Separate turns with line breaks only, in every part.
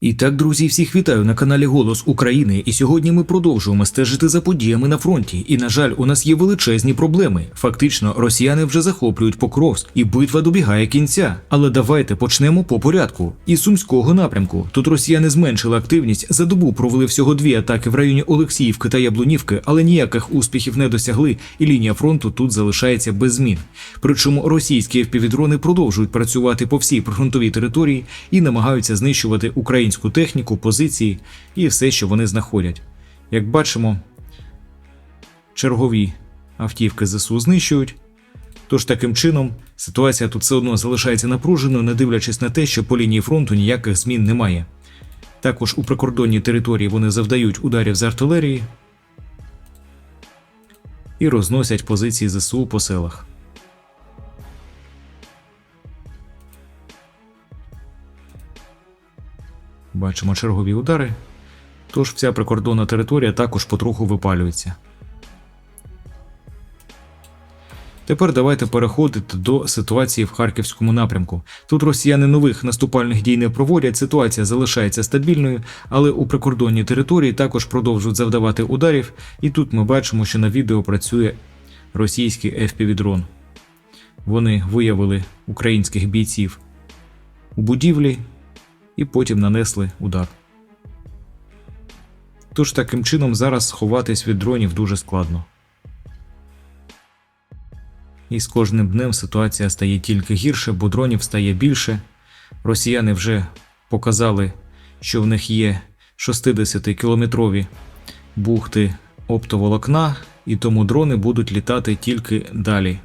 І так, друзі, всіх вітаю на каналі Голос України. І сьогодні ми продовжуємо стежити за подіями на фронті. І на жаль, у нас є величезні проблеми. Фактично, росіяни вже захоплюють Покровськ, і битва добігає кінця. Але давайте почнемо по порядку. Із сумського напрямку тут росіяни зменшили активність. За добу провели всього дві атаки в районі Олексіївки та Яблунівки, але ніяких успіхів не досягли, і лінія фронту тут залишається без змін. Причому російські FPV-дрони продовжують працювати по всій прифронтовій території і намагаються знищувати українську техніку, позиції і все, що вони знаходять. Як бачимо, чергові автівки ЗСУ знищують. Тож таким чином ситуація тут все одно залишається напруженою, не дивлячись на те, що по лінії фронту ніяких змін немає. Також у прикордонній території вони завдають ударів з артилерії і розносять позиції ЗСУ по селах. Бачимо чергові удари. Тож вся прикордонна територія також потроху випалюється. Тепер давайте переходити до ситуації в харківському напрямку. Тут росіяни нових наступальних дій не проводять, ситуація залишається стабільною, але у прикордонній території також продовжують завдавати ударів, і тут ми бачимо, що на відео працює російський FPV-дрон. Вони виявили українських бійців у будівлі і потім нанесли удар. Тож таким чином зараз сховатись від дронів дуже складно. І з кожним днем ситуація стає тільки гірше, бо дронів стає більше. Росіяни вже показали, що в них є 60-кілометрові бухти оптоволокна, і тому дрони будуть літати тільки далі.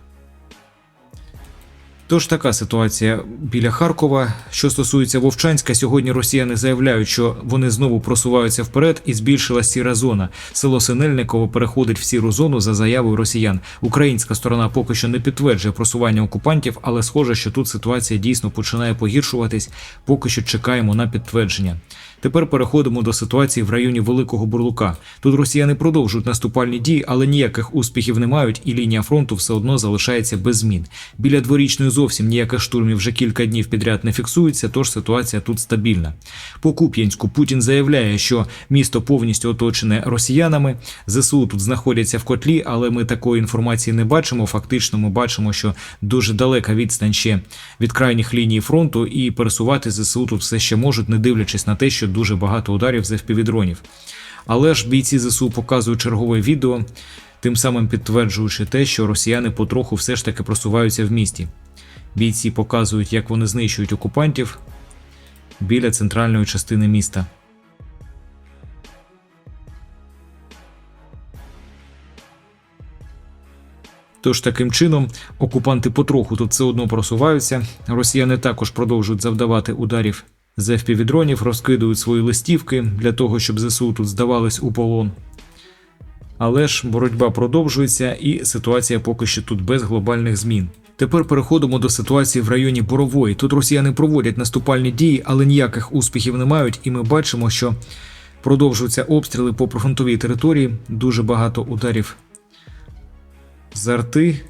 Тож така ситуація біля Харкова. Що стосується Вовчанська, сьогодні росіяни заявляють, що вони знову просуваються вперед і збільшилась сіра зона. Село Синельниково переходить в сіру зону за заявою росіян. Українська сторона поки що не підтверджує просування окупантів, але схоже, що тут ситуація дійсно починає погіршуватись. Поки що чекаємо на підтвердження. Тепер переходимо до ситуації в районі Великого Бурлука. Тут росіяни продовжують наступальні дії, але ніяких успіхів не мають, і лінія фронту все одно залишається без змін. Біля дворічної зовсім ніяких штурмів вже кілька днів підряд не фіксується, тож ситуація тут стабільна. По Куп'янську Путін заявляє, що місто повністю оточене росіянами. ЗСУ тут знаходяться в котлі, але ми такої інформації не бачимо. Фактично, ми бачимо, що дуже далека відстань ще від крайніх ліній фронту, і пересувати ЗСУ тут все ще можуть, не дивлячись на те, що дуже багато ударів з FPV-дронів. Але ж бійці ЗСУ показують чергове відео, тим самим підтверджуючи те, що росіяни потроху все ж таки просуваються в місті. Бійці показують, як вони знищують окупантів біля центральної частини міста. Тож таким чином окупанти потроху тут все одно просуваються. Росіяни також продовжують завдавати ударів з FPV-дронів, розкидують свої листівки для того, щоб ЗСУ тут здавались у полон. Але ж боротьба продовжується, і ситуація поки що тут без глобальних змін. Тепер переходимо до ситуації в районі Борової. Тут росіяни проводять наступальні дії, але ніяких успіхів не мають, і ми бачимо, що продовжуються обстріли по прифронтовій території. Дуже багато ударів з арти.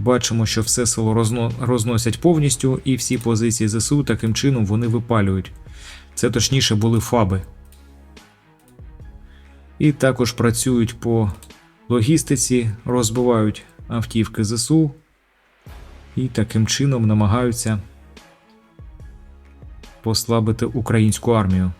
Бачимо, що все село розно... розносять повністю, і всі позиції ЗСУ таким чином вони випалюють. Це точніше були фаби. І також працюють по логістиці, розбивають автівки ЗСУ і таким чином намагаються послабити українську армію.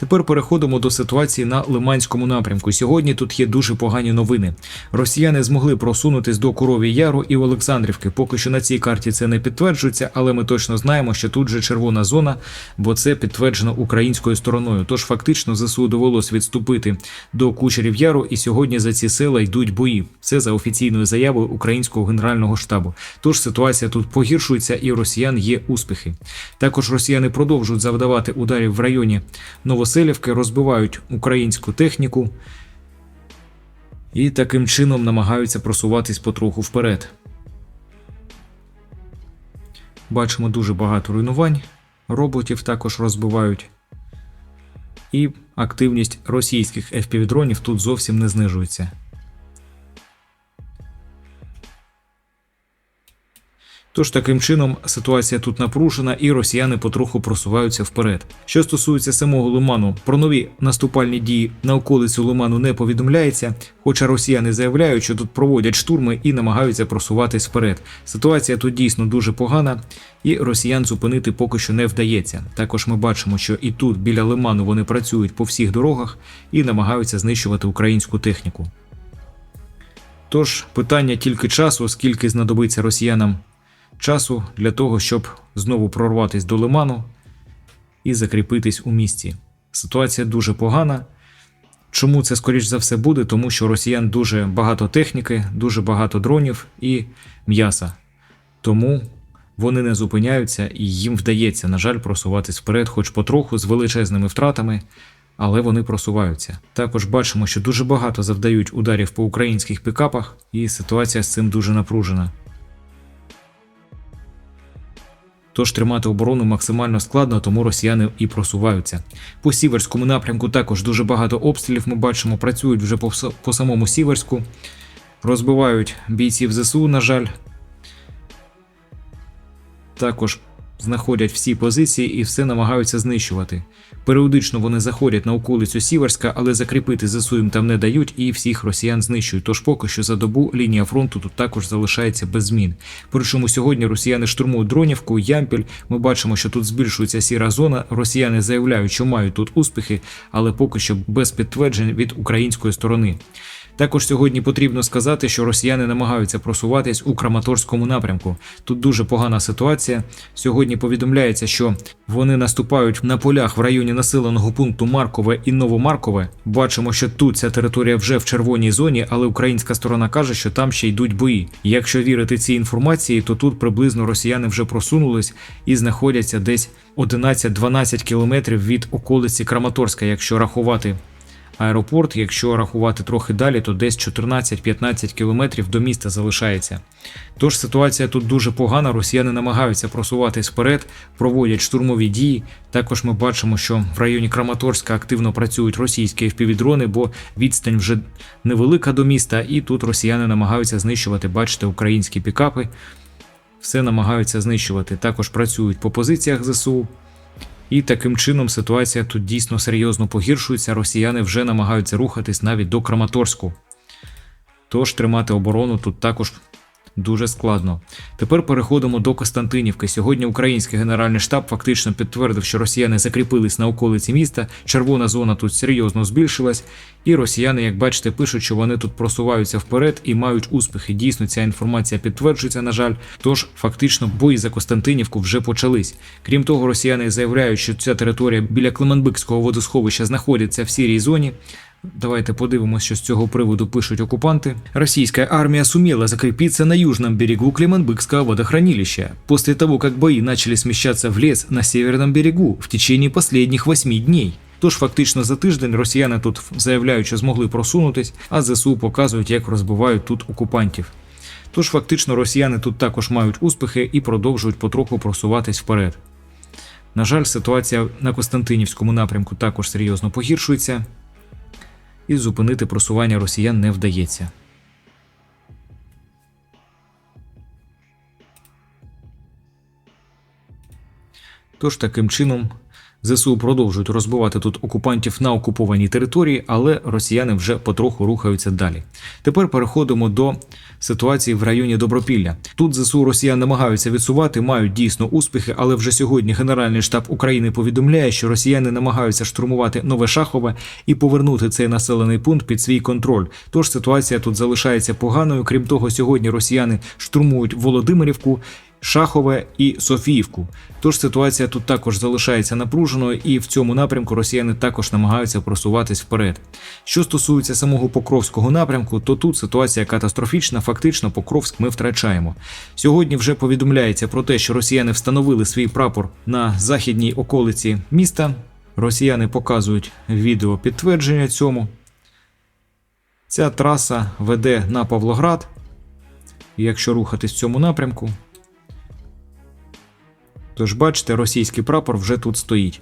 Тепер переходимо до ситуації на Лиманському напрямку. Сьогодні тут є дуже погані новини. Росіяни змогли просунутись до Курові Яру і Олександрівки. Поки що на цій карті це не підтверджується, але ми точно знаємо, що тут же червона зона, бо це підтверджено українською стороною. Тож фактично ЗСУ довелось відступити до Кучерів Яру, і сьогодні за ці села йдуть бої. Це за офіційною заявою українського генерального штабу. Тож ситуація тут погіршується, і росіян є успіхи. Також росіяни продовжують завдавати ударів в районі Новосибірська, Новоселівки розбивають українську техніку і таким чином намагаються просуватись потроху вперед. Бачимо дуже багато руйнувань, роботів також розбивають, і активність російських FPV-дронів тут зовсім не знижується. Тож таким чином ситуація тут напружена, і росіяни потроху просуваються вперед. Що стосується самого Лиману, про нові наступальні дії на околицю Лиману не повідомляється, хоча росіяни заявляють, що тут проводять штурми і намагаються просуватись вперед. Ситуація тут дійсно дуже погана, і росіян зупинити поки що не вдається. Також ми бачимо, що і тут біля Лиману вони працюють по всіх дорогах і намагаються знищувати українську техніку. Тож питання тільки часу, скільки знадобиться росіянам часу для того, щоб знову прорватися до лиману і закріпитись у місті. Ситуація дуже погана. Чому це скоріш за все буде? Тому що росіян дуже багато техніки, дуже багато дронів і м'яса. Тому вони не зупиняються і їм вдається, на жаль, просуватись вперед, хоч потроху з величезними втратами, але вони просуваються. Також бачимо, що дуже багато завдають ударів по українських пікапах, і ситуація з цим дуже напружена. Тож тримати оборону максимально складно, тому росіяни і просуваються. По сіверському напрямку також дуже багато обстрілів. Ми бачимо, працюють вже по, по самому сіверську, розбивають бійців ЗСУ, на жаль. Також знаходять всі позиції і все намагаються знищувати. Періодично вони заходять на околицю Сіверська, але закріпити ЗСУ їм там не дають і всіх росіян знищують. Тож поки що за добу лінія фронту тут також залишається без змін. Причому сьогодні росіяни штурмують Дронівку, Ямпіль. Ми бачимо, що тут збільшується сіра зона. Росіяни заявляють, що мають тут успіхи, але поки що без підтверджень від української сторони. Також сьогодні потрібно сказати, що росіяни намагаються просуватись у Краматорському напрямку. Тут дуже погана ситуація. Сьогодні повідомляється, що вони наступають на полях в районі населеного пункту Маркове і Новомаркове. Бачимо, що тут ця територія вже в червоній зоні, але українська сторона каже, що там ще йдуть бої. Якщо вірити цій інформації, то тут приблизно росіяни вже просунулись і знаходяться десь 11-12 кілометрів від околиці Краматорська, якщо рахувати аеропорт. Якщо рахувати трохи далі, то десь 14-15 кілометрів до міста залишається. Тож ситуація тут дуже погана. Росіяни намагаються просуватись вперед, проводять штурмові дії. Також ми бачимо, що в районі Краматорська активно працюють російські FPV-дрони, бо відстань вже невелика до міста, і тут росіяни намагаються знищувати, бачите, українські пікапи. Все намагаються знищувати. Також працюють по позиціях ЗСУ. І таким чином ситуація тут дійсно серйозно погіршується. Росіяни вже намагаються рухатись навіть до Краматорську. Тож тримати оборону тут також дуже складно. Тепер переходимо до Костянтинівки. Сьогодні український генеральний штаб фактично підтвердив, що росіяни закріпились на околиці міста. Червона зона тут серйозно збільшилась, і росіяни, як бачите, пишуть, що вони тут просуваються вперед і мають успіхи. Дійсно, ця інформація підтверджується, на жаль. Тож фактично бої за Костянтинівку вже почались. Крім того, росіяни заявляють, що ця територія біля Климанбикського водосховища знаходиться в сірій зоні. Давайте подивимося, що з цього приводу пишуть оккупанты. Российская армия сумела закрепиться на южном берегу Климанбыкского водохранилища, после того, как бои начали смещаться в лес на северном берегу в течение последних восьми дней. Тож фактично за тиждень росіяни тут заявляють, що змогли просунутись, а ЗСУ показують, як розбивають тут окупантів. Тож фактично росіяни тут також мають успіхи і продовжують потроху просуватись вперед. На жаль, ситуація на Костянтинівському напрямку також серйозно погіршується і зупинити просування росіян не вдається. Тож таким чином ЗСУ продовжують розбивати тут окупантів на окупованій території, але росіяни вже потроху рухаються далі. Тепер переходимо до ситуації в районі Добропілля. Тут ЗСУ росіян намагаються відсувати, мають дійсно успіхи, але вже сьогодні Генеральний штаб України повідомляє, що росіяни намагаються штурмувати нове Шахове і повернути цей населений пункт під свій контроль. Тож ситуація тут залишається поганою. Крім того, сьогодні росіяни штурмують Володимирівку. Шахове і Софіївку. Тож ситуація тут також залишається напруженою, і в цьому напрямку росіяни також намагаються просуватись вперед. Що стосується самого Покровського напрямку, то тут ситуація катастрофічна. Фактично, Покровськ ми втрачаємо. Сьогодні вже повідомляється про те, що росіяни встановили свій прапор на західній околиці міста. Росіяни показують відео підтвердження цьому. Ця траса веде на Павлоград. Якщо рухатись в цьому напрямку, Тож бачите, російський прапор вже тут стоїть.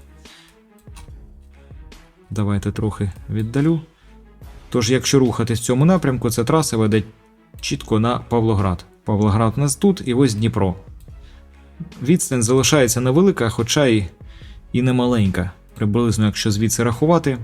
Давайте трохи віддалю. Тож, якщо рухатись в цьому напрямку, ця траса веде чітко на Павлоград. Павлоград у нас тут і ось Дніпро. Відстань залишається невелика, хоча й і не маленька. Приблизно, якщо звідси рахувати,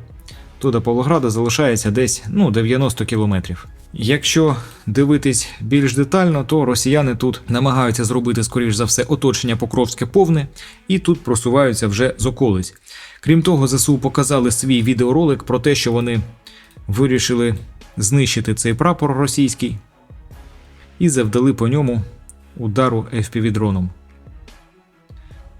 то до Павлограда залишається десь ну, 90 кілометрів. Якщо дивитись більш детально, то росіяни тут намагаються зробити, скоріш за все, оточення Покровське повне, і тут просуваються вже з околиць. Крім того, ЗСУ показали свій відеоролик про те, що вони вирішили знищити цей прапор російський і завдали по ньому удару FPV-дроном.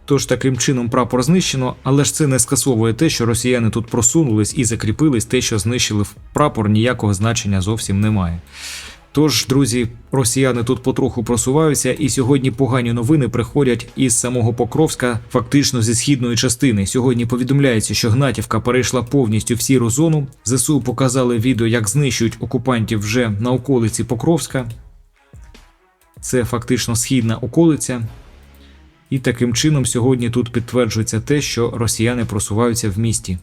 Тож таким чином прапор знищено, але ж це не скасовує те, що росіяни тут просунулись і закріпились, те, що знищили прапор, ніякого значення зовсім немає. Тож, друзі, росіяни тут потроху просуваються, і сьогодні погані новини приходять із самого Покровська, фактично зі східної частини. Сьогодні повідомляється, що Гнатівка перейшла повністю в сіру зону. ЗСУ показали відео, як знищують окупантів вже на околиці Покровська. Це фактично східна околиця. І таким чином сьогодні тут підтверджується те, що росіяни просуваються в місті.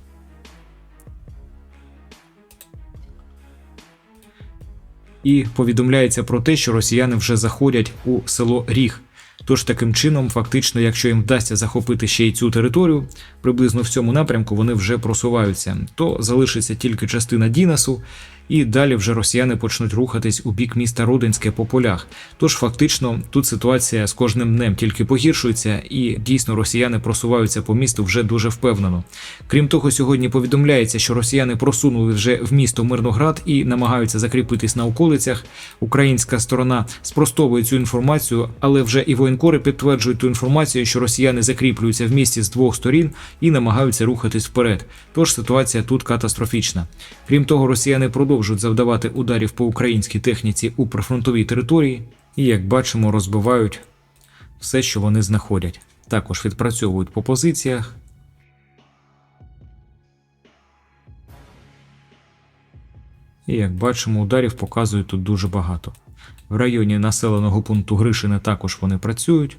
І повідомляється про те, що росіяни вже заходять у село Ріг. Тож таким чином, фактично, якщо їм вдасться захопити ще й цю територію, приблизно в цьому напрямку вони вже просуваються, то залишиться тільки частина Дінасу, і далі вже росіяни почнуть рухатись у бік міста Родинське по полях. Тож фактично тут ситуація з кожним днем тільки погіршується, і дійсно росіяни просуваються по місту вже дуже впевнено. Крім того, сьогодні повідомляється, що росіяни просунули вже в місто Мирноград і намагаються закріпитись на околицях. Українська сторона спростовує цю інформацію, але вже і воєнкори підтверджують ту інформацію, що росіяни закріплюються в місті з двох сторін і намагаються рухатись вперед. Тож ситуація тут катастрофічна. Крім того, росіяни продовжують завдавати ударів по українській техніці у прифронтовій території, і, як бачимо, розбивають все, що вони знаходять. Також відпрацьовують по позиціях. І як бачимо, ударів показують тут дуже багато. В районі населеного пункту Гришине також вони працюють.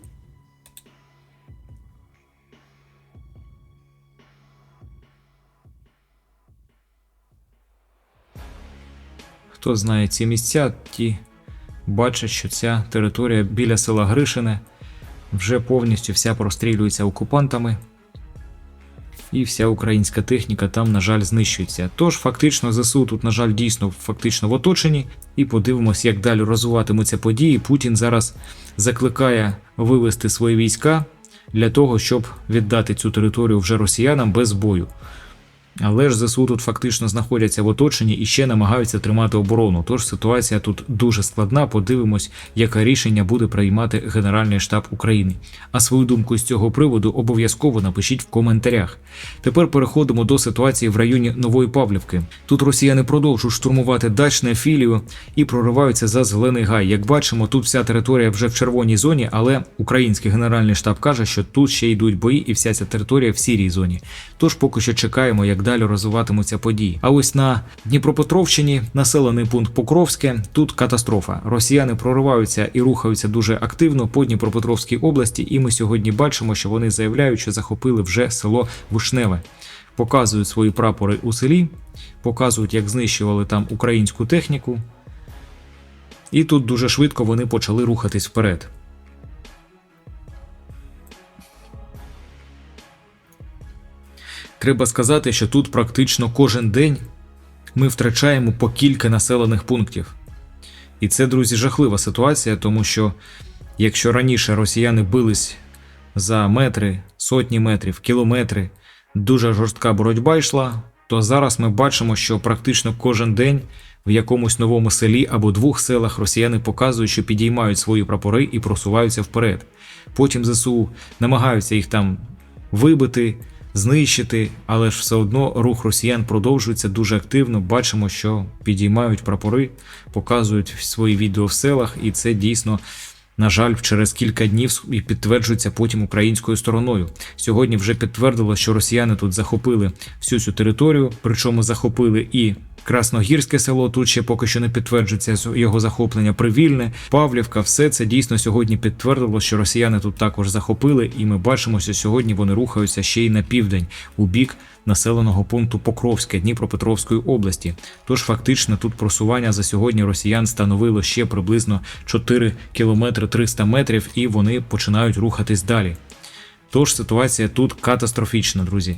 Хто знає ці місця, ті бачать, що ця територія біля села Гришине вже повністю вся прострілюється окупантами, і вся українська техніка там, на жаль, знищується. Тож, фактично, ЗСУ тут, на жаль, дійсно фактично в оточенні, і подивимось, як далі розвиватимуться події. Путін зараз закликає вивести свої війська для того, щоб віддати цю територію вже росіянам без бою. Але ж ЗСУ тут фактично знаходяться в оточенні і ще намагаються тримати оборону. Тож ситуація тут дуже складна. Подивимось, яке рішення буде приймати Генеральний штаб України. А свою думку з цього приводу обов'язково напишіть в коментарях. Тепер переходимо до ситуації в районі Нової Павлівки. Тут росіяни продовжують штурмувати дачне філію і прориваються за зелений гай. Як бачимо, тут вся територія вже в червоній зоні, але український генеральний штаб каже, що тут ще йдуть бої, і вся ця територія в сірій зоні. Тож поки що чекаємо, як далі розвиватимуться події. А ось на Дніпропетровщині, населений пункт Покровське, тут катастрофа. Росіяни прориваються і рухаються дуже активно по Дніпропетровській області, і ми сьогодні бачимо, що вони заявляють, що захопили вже село Вишневе. Показують свої прапори у селі, показують, як знищували там українську техніку. І тут дуже швидко вони почали рухатись вперед. Треба сказати, що тут практично кожен день ми втрачаємо по кілька населених пунктів. І це, друзі, жахлива ситуація, тому що якщо раніше росіяни бились за метри, сотні метрів, кілометри, дуже жорстка боротьба йшла, то зараз ми бачимо, що практично кожен день в якомусь новому селі або двох селах росіяни показують, що підіймають свої прапори і просуваються вперед. Потім ЗСУ намагаються їх там вибити, знищити, але ж все одно рух росіян продовжується дуже активно. Бачимо, що підіймають прапори, показують свої відео в селах, і це дійсно. На жаль, через кілька днів і підтверджується потім українською стороною. Сьогодні вже підтвердило, що росіяни тут захопили всю цю територію, причому захопили і Красногірське село тут ще поки що не підтверджується його захоплення. Привільне, Павлівка, все це дійсно сьогодні підтвердило, що росіяни тут також захопили, і ми бачимо, що сьогодні вони рухаються ще й на південь у бік населеного пункту Покровське Дніпропетровської області. Тож фактично тут просування за сьогодні росіян становило ще приблизно 4 кілометри 300 метрів, і вони починають рухатись далі. Тож ситуація тут катастрофічна, друзі.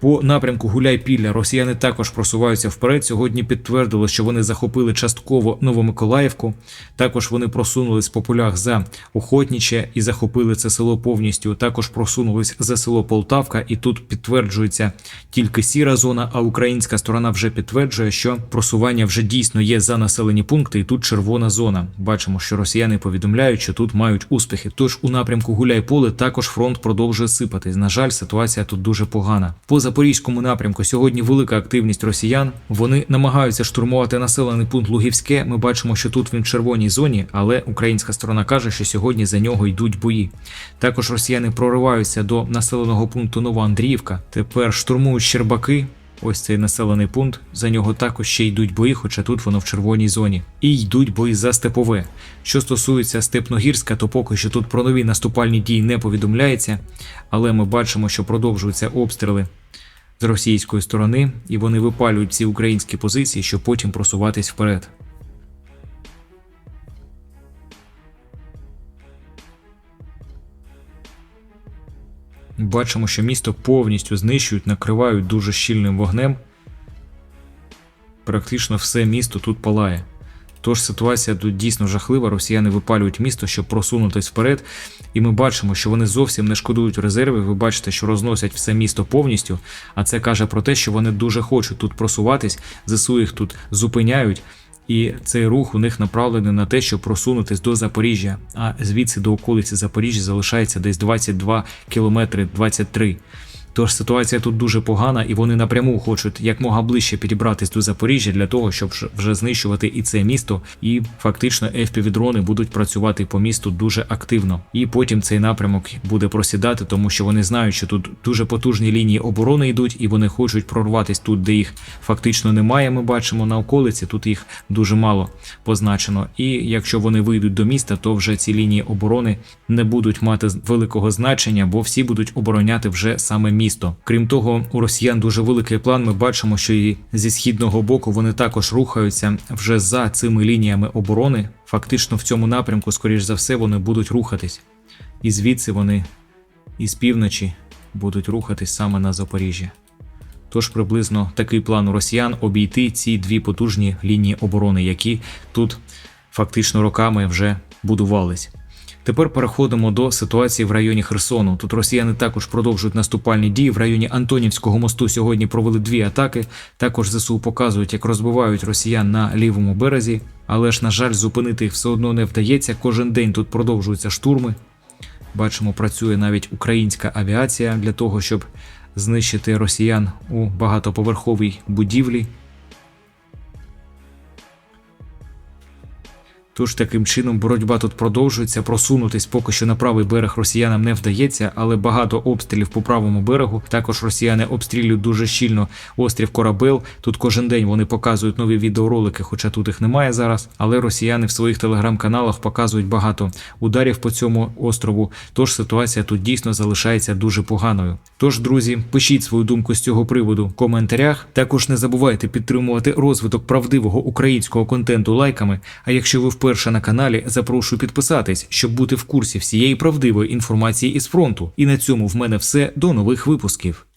По напрямку Гуляй-Пілля росіяни також просуваються вперед. Сьогодні підтвердили, що вони захопили частково Новомиколаївку. Також вони просунулись по полях за Охотніче і захопили це село повністю. Також просунулись за село Полтавка, і тут підтверджується тільки сіра зона. А українська сторона вже підтверджує, що просування вже дійсно є за населені пункти, і тут червона зона. Бачимо, що росіяни повідомляють, що тут мають успіхи. Тож у напрямку Гуляй-Поле також фронт продовжує сипатись. На жаль, ситуація тут дуже погана. По запорізькому напрямку сьогодні велика активність росіян. Вони намагаються штурмувати населений пункт Лугівське. Ми бачимо, що тут він в червоній зоні, але українська сторона каже, що сьогодні за нього йдуть бої. Також росіяни прориваються до населеного пункту Новоандріївка. Тепер штурмують Щербаки. Ось цей населений пункт. За нього також ще йдуть бої, хоча тут воно в червоній зоні. І йдуть бої за степове. Що стосується Степногірська, то поки що тут про нові наступальні дії не повідомляється, але ми бачимо, що продовжуються обстріли з російської сторони, і вони випалюють ці українські позиції, щоб потім просуватись вперед. Бачимо, що місто повністю знищують, накривають дуже щільним вогнем. Практично все місто тут палає. Тож ситуація тут дійсно жахлива. Росіяни випалюють місто, щоб просунутись вперед. І ми бачимо, що вони зовсім не шкодують резерви. Ви бачите, що розносять все місто повністю. А це каже про те, що вони дуже хочуть тут просуватись, ЗСУ їх тут зупиняють. І цей рух у них направлений на те, щоб просунутись до Запоріжжя. А звідси до околиці Запоріжжя залишається десь 22 кілометри 23. Тож ситуація тут дуже погана, і вони напряму хочуть якмога ближче підібратись до Запоріжжя для того, щоб вже знищувати і це місто. І фактично FPV-дрони будуть працювати по місту дуже активно. І потім цей напрямок буде просідати, тому що вони знають, що тут дуже потужні лінії оборони йдуть, і вони хочуть прорватися тут, де їх фактично немає. Ми бачимо на околиці, тут їх дуже мало позначено. І якщо вони вийдуть до міста, то вже ці лінії оборони не будуть мати великого значення, бо всі будуть обороняти вже саме місто. Крім того, у росіян дуже великий план. Ми бачимо, що і зі східного боку вони також рухаються вже за цими лініями оборони. Фактично в цьому напрямку, скоріш за все, вони будуть рухатись. І звідси вони із півночі будуть рухатись саме на Запоріжжя. Тож приблизно такий план у росіян обійти ці дві потужні лінії оборони, які тут фактично роками вже будувались. Тепер переходимо до ситуації в районі Херсону. Тут росіяни також продовжують наступальні дії. В районі Антонівського мосту сьогодні провели дві атаки. Також ЗСУ показують, як розбивають росіян на лівому березі. Але ж, на жаль, зупинити їх все одно не вдається. Кожен день тут продовжуються штурми. Бачимо, працює навіть українська авіація для того, щоб знищити росіян у багатоповерховій будівлі. Тож таким чином боротьба тут продовжується. Просунутись поки що на правий берег росіянам не вдається, але багато обстрілів по правому берегу. Також росіяни обстрілюють дуже щільно острів Корабел. Тут кожен день вони показують нові відеоролики, хоча тут їх немає зараз. Але росіяни в своїх телеграм-каналах показують багато ударів по цьому острову. Тож ситуація тут дійсно залишається дуже поганою. Тож, друзі, пишіть свою думку з цього приводу в коментарях. Також не забувайте підтримувати розвиток правдивого українського контенту лайками. А якщо ви вперше на каналі, запрошую підписатись, щоб бути в курсі всієї правдивої інформації із фронту. І на цьому в мене все. До нових випусків.